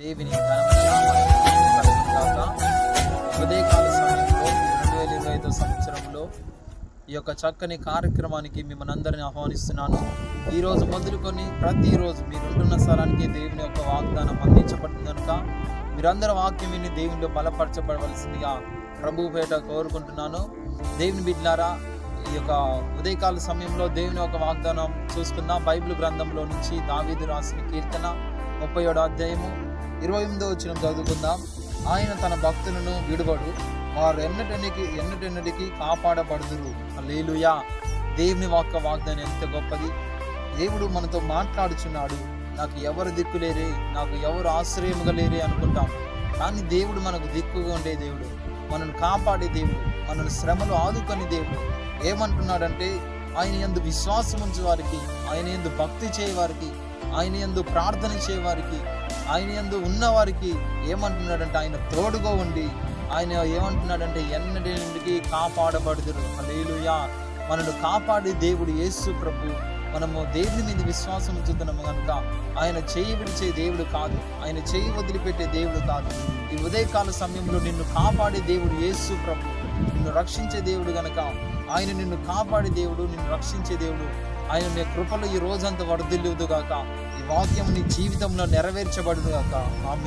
దేవుని ఉదయకాల సమయంలో రెండు వేల ఇరవై ఐదో సంవత్సరంలో ఈ యొక్క చక్కని కార్యక్రమానికి మిమ్మల్ని అందరిని ఆహ్వానిస్తున్నాను. ఈరోజు మొదలుకొని ప్రతిరోజు మీరు ఉంటున్న స్థలానికి దేవుని యొక్క వాగ్దానం అందించబడుతుంది కనుక మీరందరూ వాక్యం విని దేవునిలో బలపరచబడవలసిందిగా ప్రభు పేట కోరుకుంటున్నాను. దేవుని బిడ్లారా ఈ యొక్క ఉదయకాల సమయంలో దేవుని యొక్క వాగ్దానం చూసుకుందాం. బైబిల్ గ్రంథంలో నుంచి దావీదు రాసిన కీర్తన ముప్పై ఏడో అధ్యాయము ఇరవై ఎనిమిదో వచ్చిన చదువుకుందాం. ఆయన తన భక్తులను విడువడు. వారు ఎన్నటెన్నికి ఎన్నటెన్నటికి కాపాడబడుదురు. లేలుయా దేవుని వాక్క వాగ్దానం ఎంత గొప్పది. దేవుడు మనతో మాట్లాడుచున్నాడు. నాకు ఎవరు దిక్కు లేరే నాకు ఎవరు ఆశ్రయముగా లేరే అనుకుంటాం. కానీ దేవుడు మనకు దిక్కుగా ఉండే దేవుడు. మనల్ని కాపాడే దేవుడు. మనల్ని శ్రమలు ఆదుకొని దేవుడు. ఏమంటున్నాడంటే ఆయన ఎందు విశ్వాసం ఉంచే వారికి ఆయన ఎందు భక్తి చేయవారికి ఆయన ఎందు ప్రార్థన చేయవారికి ఆయన ఎందు ఉన్నవారికి ఏమంటున్నాడంటే ఆయన తోడుగా ఉండి ఆయన ఏమంటున్నాడంటే ఎన్నటికి కాపాడబడుదురు. హల్లెలూయా. మనల్ని కాపాడే దేవుడు యేసు ప్రభు. మనము దేవుని మీద విశ్వాసం ఉంచుతున్నాము కనుక ఆయన చేయి విడిచే దేవుడు కాదు. ఆయన చేయి వదిలిపెట్టే దేవుడు కాదు. ఈ ఉదయకాల సమయంలో నిన్ను కాపాడే దేవుడు యేసు ప్రభు. నిన్ను రక్షించే దేవుడు గనక ఆయన నిన్ను కాపాడే దేవుడు నిన్ను రక్షించే దేవుడు. ఆయన నీ కృపలో ఈ రోజంతా వరదిల్లుదు గాక ఈ వాక్యం నీ జీవితంలో నెరవేర్చబడును గాక ఆమె